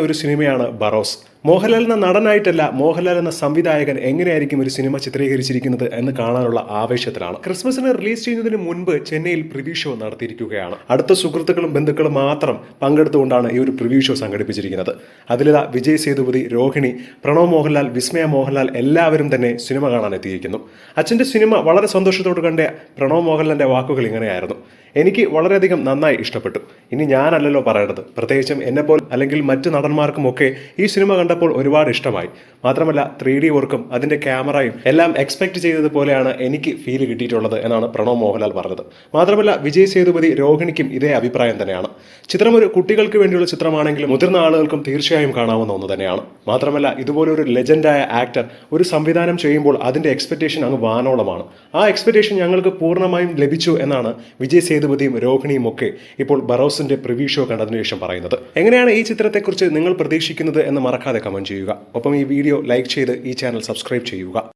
ഒരു സിനിമയാണ് ബറോസ്. മോഹൻലാൽ എന്ന നടനായിട്ടല്ല മോഹൻലാൽ എന്ന സംവിധായകൻ എങ്ങനെയായിരിക്കും ഒരു സിനിമ ചിത്രീകരിച്ചിരിക്കുന്നത് എന്ന് കാണാനുള്ള ആവേശത്തിലാണ്. ക്രിസ്മസിന് റിലീസ് ചെയ്യുന്നതിന് മുൻപ് ചെന്നൈയിൽ പ്രിവ്യൂ ഷോ നടത്തിയിരിക്കുകയാണ്. അടുത്ത സുഹൃത്തുക്കളും ബന്ധുക്കളും മാത്രം പങ്കെടുത്തുകൊണ്ടാണ് ഈ ഒരു പ്രിവ്യൂ ഷോ സംഘടിപ്പിച്ചിരിക്കുന്നത്. അതിലിതാ വിജയ് സേതുപതി രോഹിണി പ്രണവ് മോഹൻലാൽ വിസ്മയ മോഹൻലാൽ എല്ലാവരും തന്നെ സിനിമ കാണാൻ എത്തിയിരിക്കുന്നു. അച്ഛന്റെ സിനിമ വളരെ സന്തോഷത്തോട് കണ്ട പ്രണവ് മോഹൻലാലിന്റെ വാക്കുകൾ ഇങ്ങനെയായിരുന്നു. എനിക്ക് വളരെയധികം നന്നായി ഇഷ്ടപ്പെട്ടു. ഇനി ഞാനല്ലല്ലോ പറയേണ്ടത്. പ്രത്യേകിച്ചും എന്നെപ്പോലെ അല്ലെങ്കിൽ മറ്റ് നടന്മാർക്കുമൊക്കെ ഈ സിനിമ കണ്ടപ്പോൾ ഒരുപാട് ഇഷ്ടമായി. മാത്രമല്ല ത്രീ ഡി വർക്കും അതിന്റെ ക്യാമറയും എല്ലാം എക്സ്പെക്ട് ചെയ്തതുപോലെയാണ് എനിക്ക് ഫീൽ കിട്ടിയിട്ടുള്ളത് എന്നാണ് പ്രണവ് മോഹൻലാൽ പറഞ്ഞത്. മാത്രമല്ല വിജയ് സേതുപതി രോഹിണിക്കും ഇതേ അഭിപ്രായം തന്നെയാണ്. ചിത്രം ഒരു കുട്ടികൾക്ക് വേണ്ടിയുള്ള ചിത്രമാണെങ്കിലും മുതിർന്ന ആളുകൾക്കും തീർച്ചയായും കാണാവുന്ന ഒന്ന് തന്നെയാണ്. മാത്രമല്ല ഇതുപോലൊരു ലെജൻഡായ ആക്ടർ ഒരു സംവിധാനം ചെയ്യുമ്പോൾ അതിന്റെ എക്സ്പെക്ടേഷൻ അങ്ങ് വാനോളമാണ്. ആ എക്സ്പെക്ടേഷൻ ഞങ്ങൾക്ക് പൂർണമായും ലഭിച്ചു എന്നാണ് വിജയ് സേതുപതിയും രോഹിണിയും ഒക്കെ ഇപ്പോൾ ബറോസിന്റെ പ്രിവ്യൂ ഷോ കണ്ടതിനു ശേഷം പറയുന്നത്. എങ്ങനെയാണ് ഈ ചിത്രത്തെക്കുറിച്ച് നിങ്ങൾ പ്രതീക്ഷിക്കുന്നത് എന്ന് മറക്കാതെ കമന്റ് ചെയ്യുക. ഒപ്പം ഈ വീഡിയോ ലൈക്ക് ചെയ്ത് ഈ ചാനൽ സബ്സ്ക്രൈബ് ചെയ്യുക.